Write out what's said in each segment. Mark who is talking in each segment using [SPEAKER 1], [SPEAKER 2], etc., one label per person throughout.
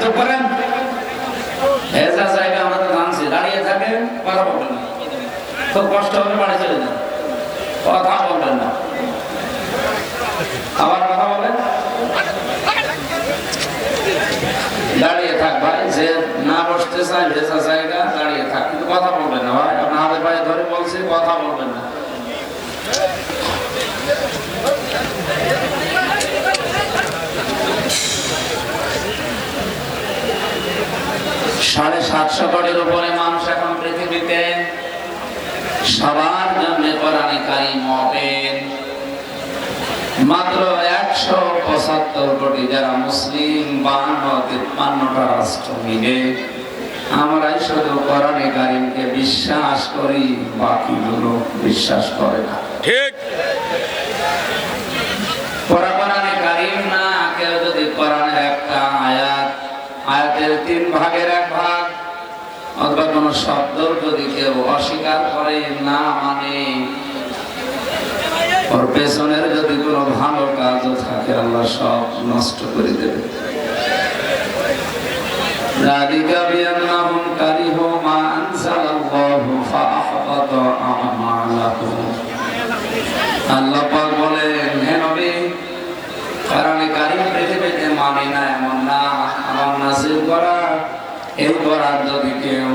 [SPEAKER 1] চুপ করেন? এসা সাহেব আমরা তো জানছি দাঁড়িয়ে থাকেন, কথা বলবেন না। খুব কষ্ট হবে বাড়ি চলে যান। কথা বলবেন না। আবার কথা বলেন। দাঁড়িয়ে থাক ভাই, যে না বসতে চায় ভেজা জায়গা, দাঁড়িয়ে থাক। কিন্তু কথা বলবেন না ভাই, আপনার হাতে পায়ে ধরে বলছি, কথা বলবেন না। সাড়ে সাতশো কোটির উপরে মানুষ এখন পৃথিবীতে। সবার জন্য কোরআনে কারিম মাত্র একশো পঁচাত্তর কোটি যারা মুসলিম বান্ন তিপ্পান্নটা রাষ্ট্র মিলে। আমরাই শুধু কোরআনে কারিমকে বিশ্বাস করি, বাকিগুলো বিশ্বাস করে না।
[SPEAKER 2] ঠিক
[SPEAKER 1] পড়া কোরআনে কারিম না কেউ যদি কোরআনের একটা আয়াত আয়াতের তিন ভাগের এক ভাগ অথবা কোনো শব্দ যদি কেউ অস্বীকার করে না মানে ওর পেছনের যদি কোনো ভালো কাজও থাকে আল্লাহ সব নষ্ট করে দেবে ذلك بأنهم كرهوا ما أنزل الله فأحبط أعمالهم আল্লাহ পাক বলেন হে নবী কারণে কারিম পৃথিবীতে মানে না এমন না আমার নাজিল করা এই করার যদি কেউ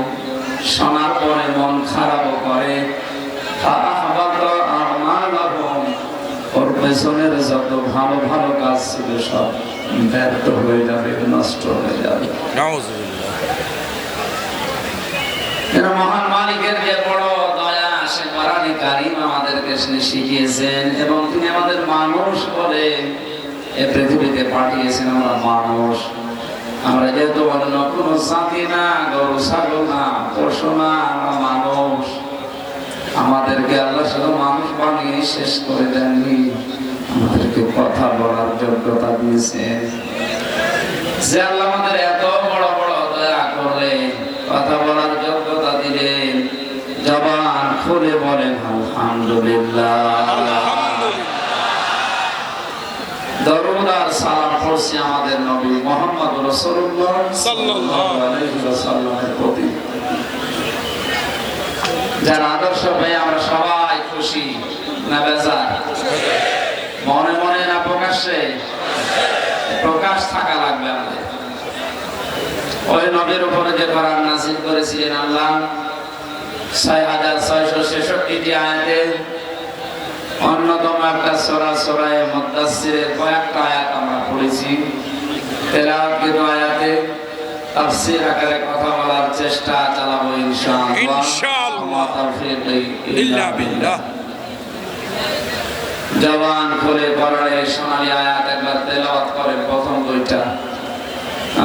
[SPEAKER 1] শোনার পরে মন খারাপ করে। ওর পেছনের যত ভালো ভালো কাজ ছিল সব ব্যর্থ হয়ে যাবে নষ্ট হয়ে যাবে। মহান মালিকের যে বড় দয়া সে কোরআনে কারিম আমাদেরকে শিখিয়েছেন এবং তিনি আমাদের মানুষ বলে এ পৃথিবীতে পাঠিয়েছেন। আমরা মানুষ আমরা যেহেতু অন্য কোনো জাতি না, গরু, ছাগল না, পশু না, আমরা মানুষ। আমাদেরকে আল্লাহ শুধু মানুষ বানিয়ে শেষ করে দেননি। আমাদেরকে কথা বলার যোগ্যতা দিয়েছেন যে আল্লাহ আমাদের এত বড় বড় দয়া করলে কথা বলার যোগ্যতা দিলেন। জবান খুলে বলেন, আলহামদুলিল্লাহ দরুদ আর পড়ছি আমাদের নবী মোহাম্মদ আলাইহি ওয়াসাল্লামের প্রতি। যার আদর্শ পেয়ে আমরা সবাই খুশি না বেজার? মনে মনে না প্রকাশ্যে? প্রকাশ থাকা লাগবে আমাদের। ওই নবীর উপরে যে কোরআন নাজিল করেছিলেন আল্লাহ, ছয় হাজার ছয়শো ছেষট্টিটি আয়াতে অন্যতম একটা সোরা সোরায় মদ্দাসিরের কয়েকটা আয়াত আমরা পড়েছি। আয়াতে তাফসীর আকারে কথা বলার চেষ্টা চালাবো ইনশাআল্লাহ।
[SPEAKER 2] ইনশাআল্লাহ।
[SPEAKER 1] ওয়া
[SPEAKER 2] ইল্লা বিল্লাহ।
[SPEAKER 1] জবান খুলে পড়ারে সোনালি আয়াত একবার তেলাওয়াত করেন প্রথম দুইটা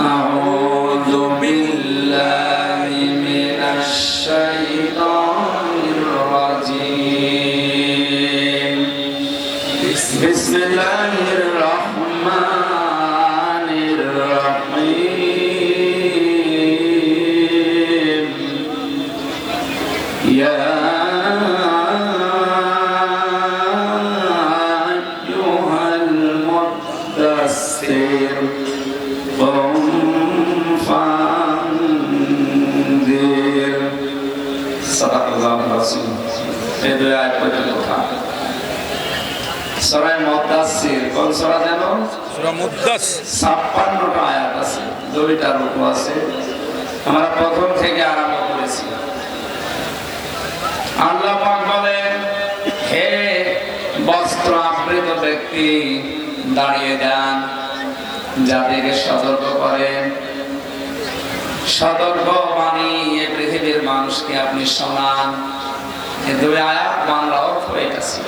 [SPEAKER 1] আউযু বিল্লাহি মিনাশ শাইতানির সরাই মদ্দাসির কোন সরা যেন
[SPEAKER 2] সূরা মুদ্দাস
[SPEAKER 1] ছাপ্পান্নটা আয়াত আছে দুইটা রূপ আছে। আমরা প্রথম থেকে আরম্ভ করেছি। আল্লাহ পাক বলেন হে বস্ত্র আবৃত ব্যক্তি দাঁড়িয়ে যান জাতিকে সতর্ক করেন। সতর্ক বাণী এ পৃথিবীর মানুষকে আপনি শোনান। এ দুই আয়াত বাংলা অর্থ এটা ছিল।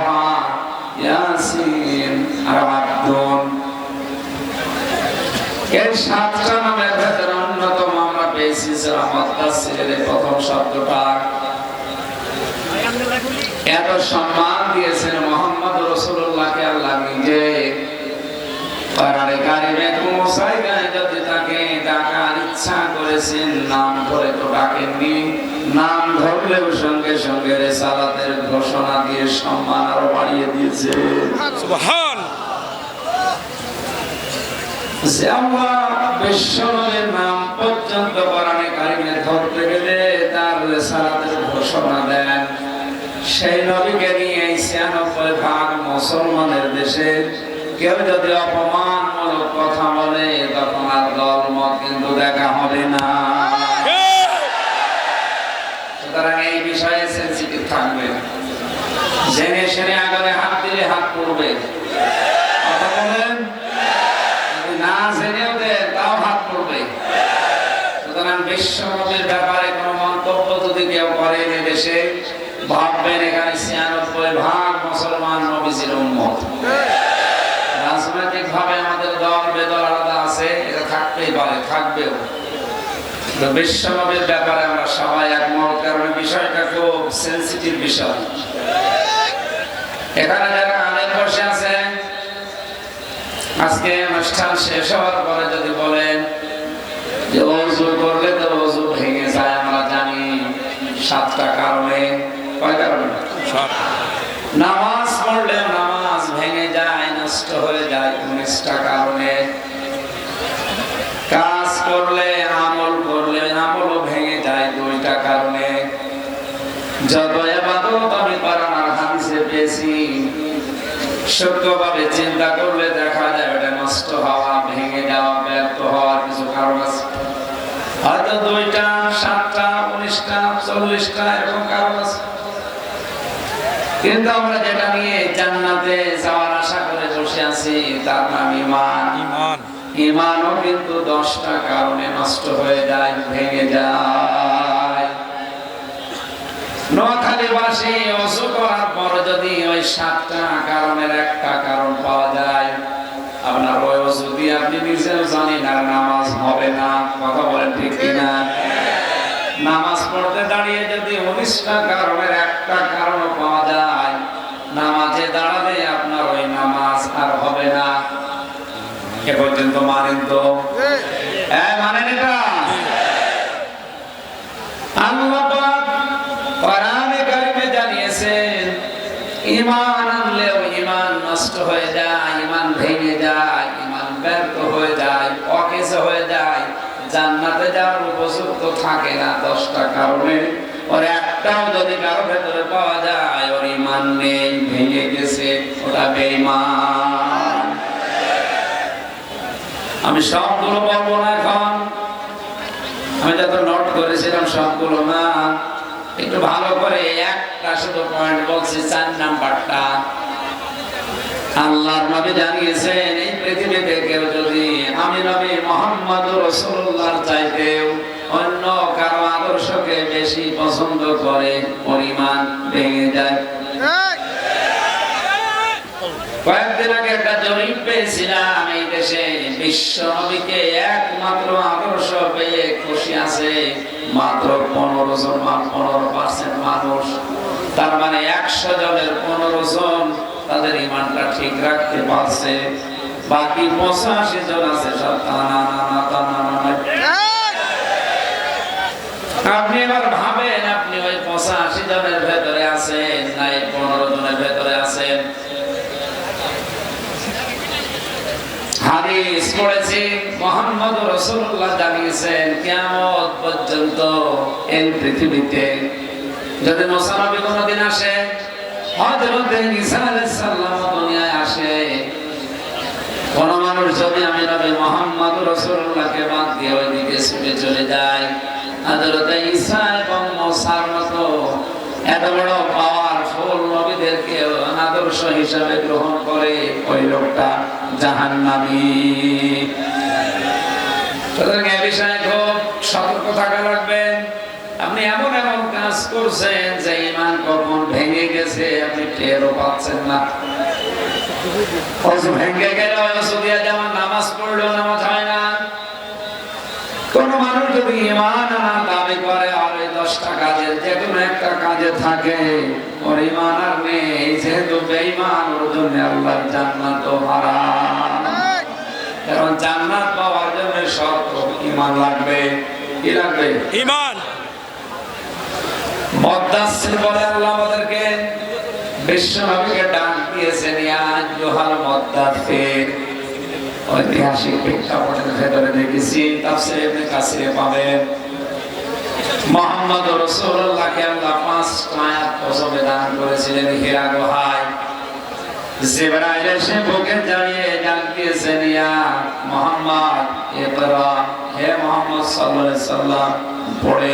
[SPEAKER 1] সাতটা নামের ভেতরে অন্যতম আমরা পেয়েছি প্রথম শব্দটা। এত সম্মান দিয়েছেন মোহাম্মদ রসুল্লাহকে আল্লাহ নিজে। ডাকার ইচ্ছা নাম ধরে তো নাম ধরলেও সঙ্গে সঙ্গে ঘোষণা দিয়ে সম্মান আরও বাড়িয়ে দিয়েছে। যে আল্লাহ বিশ্বনবীর নাম পর্যন্ত কোরআনে কারিমে ধরতে গেলে তার রেসালাতের ঘোষণা দেন। সেই নবীকে নিয়ে ছিয়ানব্বই ভাগ মুসলমানের দেশে কেউ যদি অপমানমূলক কথা বলে, তখন আর দল কিন্তু দেখা হবে না। সুতরাং এই বিষয়ে সেন্সিটিভ থাকবে। জেনে শুনে আগামী হাত দিলে হাত পড়বে। কথা বলেন। জেনেও দেন তাও হাত পড়বে। সুতরাং বিশ্বনবীর ব্যাপারে কোনো মন্তব্য যদি কেউ করেন এ দেশে, ভাববেন এখানে ছিয়ানব্বই ভাগ মুসলমান নবীজির উম্মত। রাজনৈতিক ভাবে আমাদের দল, বেদল আলাদা আছে, এটা থাকতেই পারে, থাকবেও। তো বিশ্বনবীর ব্যাপারে আমরা সবাই একমত, কারণ বিষয়টা খুব সেন্সিটিভ বিষয়। এখানে যারা আজকে অনুষ্ঠান শেষ হওয়ার পরে যদি বলেন যে অজু করলে তো অজু ভেঙে যায় আমরা জানি সাতটা কারণে কয় কারণে
[SPEAKER 2] সাত
[SPEAKER 1] নামাজ পড়লে নামাজ ভেঙে যায় নষ্ট হয়ে যায় উনিশটা কারণে কাজ করলে আমল করলে আমলও ভেঙে যায় দুইটা কারণে যত এবাদত আমি পারানার হাদিসে পেয়েছি সত্যভাবে চিন্তা করলে দেখা যায় ওটা নষ্ট হওয়া ভেঙে যাওয়া ব্যর্থ হওয়ার কিছু কারণ আছে। হয়তো দুইটা সাতটা উনিশটা চল্লিশটা এরকম কারণ আছে। কিন্তু আমরা যেটা নিয়ে জান্নাতে যাওয়ার আশা করে বসে আছি তার নাম ইমান
[SPEAKER 2] ইমান
[SPEAKER 1] ইমানও কিন্তু দশটা কারণে নষ্ট হয়ে যায় ভেঙে যায়। নোয়াখালীবাসী অসু করার পর যদি ওই সাতটা কারণের একটা কারণ পাওয়া যায় আপনার ওই দিয়ে আপনি নিজেও জানেন আর নামাজ হবে না কথা বলেন ঠিক কিনা? নামাজ পড়তে দাঁড়িয়ে যদি উনিশটা কারণের একটা কারণ পাওয়া যায় নামাজে দাঁড়ালে আপনার ওই নামাজ আর হবে না। এ পর্যন্ত মানেন তো? হ্যাঁ মানেন এটা। যাওয়ার উপযুক্ত থাকে না দশটা কারণে। ওর একটাও যদি কারও ভেতরে পাওয়া যায়, ওর ঈমান নেই, ভেঙে গেছে, ওটা আমি সবগুলো বলব না এখন। আমি যত নোট করেছিলাম সবগুলো না। একটু ভালো করে একটা শুধু পয়েন্ট বলছি, চার নাম্বারটা। আল্লাহর নবী জানিয়েছেন, এই পৃথিবীতে কেউ যদি আমি নবী মোহাম্মদ রসুল্লাহর চাইতেও অন্য কারও আদর্শকে বেশি পছন্দ করে, পরিমাণ ভেঙে যায়। কয়েকদিন আগে একটা জরিপ পেয়েছিলাম, এই দেশে বিশ্ব নবীকে একমাত্র আদর্শ পেয়ে খুশি আছে মাত্র পনেরো জন পনেরো পার্সেন্ট মানুষ। তার মানে একশো জনের পনেরো জন তাদের ইমানটা ঠিক রাখতে পারছে। বাকি পঁচাশি জন আছে, সব টানা নানা টানা নানা আপনি এবার ভাবেন, আপনি ওই পঁচাশি জনের ভেতরে আছেন না, এই পনেরো জনের ভেতরে আছেন? হাদিস পড়েছি, মোহাম্মদ রসুল্লাহ জানিয়েছেন কেমন পর্যন্ত এই পৃথিবীতে যদি মোসানবী কোনদিন আসে হজরতে ঈসা আলাইহিস সালাম দুনিয়ায় আসে। কোন মানুষ যদি আমি নবী মোহাম্মদ রসুল্লাহকে বাদ দিয়ে ওইদিকে ছুটে চলে যায় হজরতে ঈসা এবং মোসার মতো এত বড় পাওয়ারফুল নবীদেরকে আদর্শ হিসাবে গ্রহণ করে ওই লোকটা জাহান্নামী। সুতরাং এ বিষয়ে খুব সতর্ক থাকা লাগবেন আপনি এমন এমন কাজ করছেন যে ইমান কখন ভেঙে গেছে, আপনি টেরও পাচ্ছেন না। ভেঙে গেল নামাজ পড়ল না। কোন মানুষ যদি ইমান দাবি করে, আর ওই দশটা কাজের যে কোনো একটা কাজে থাকে, ওর ইমান আর নেই যেহেতু বেঈমান, ওর জন্য আল্লাহর জান্নাত হারাম। কারণ জান্নাত পাওয়ার জন্য শর্ত ইমান লাগবে। কি লাগবে?
[SPEAKER 2] ইমান
[SPEAKER 1] মদ্দাসির বলে আল্লাহ আমাদেরকে, বিশ্বনবীকে ডাক দিয়েছেন, ইয়া জোহাল মদ্দাসির ঐতিহাসিক প্রেক্ষাপটের ভেতরে দেখেছি, তাফসিরে ইবনে কাসিরে পাবেন। মোহাম্মদ রাসূলুল্লাহকে আল্লাহ পাঁচটা আয়াত প্রথমে দান করেছিলেন, হীরা গুহায়। জিবরাইল এসে বুকে দাঁড়িয়ে ডাক দিয়েছেন, ইয়া মোহাম্মদ, ইকরা। হে মোহাম্মদ সাল্লাল্লাহু আলাইহি সাল্লাম পড়ে।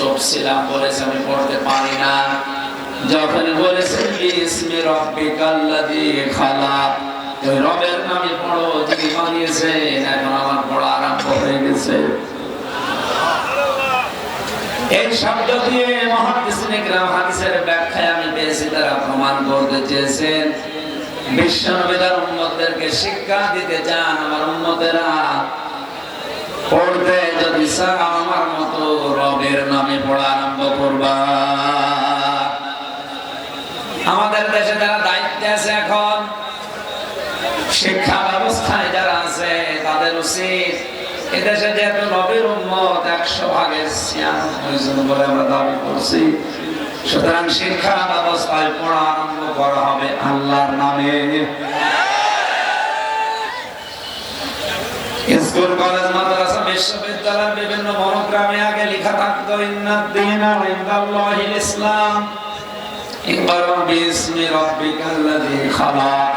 [SPEAKER 1] চোখ বলেছি, আমি পড়তে পারি না। যখন ওই রবের নামে পড়ো, যিনি বানিয়েছেন, এখন আমার পড়া আরম্ভ হয়ে গেছে। এই শব্দ দিয়ে তারা করতে চেয়েছেন। শিক্ষা দিতে চান আমার উম্মতেরা। পড়তে যদি আমার মতো রবের নামে পড়া আরম্ভ করবা। আমাদের দেশে যারা দায়িত্বে আছে এখন, শিক্ষা ব্যবস্থায় যারা আছে, তাদের উচিত এদেশে যেহেতু নবীর উম্মত একশো ভাগের ছিয়ানব্বই বলে আমরা দাবি করছি, সুতরাং শিক্ষা ব্যবস্থায় পড়া আরম্ভ করা হবে আল্লাহর নামে। স্কুল, কলেজ, মাদ্রাসা, বিশ্ববিদ্যালয়, বিভিন্ন মনোগ্রামে আগে লেখা থাকতো, ইন্নাদ্দিন ইনদাল্লাহিল ইসলাম। ইকরা বিসমি রাব্বিকাল্লাযী খালাক।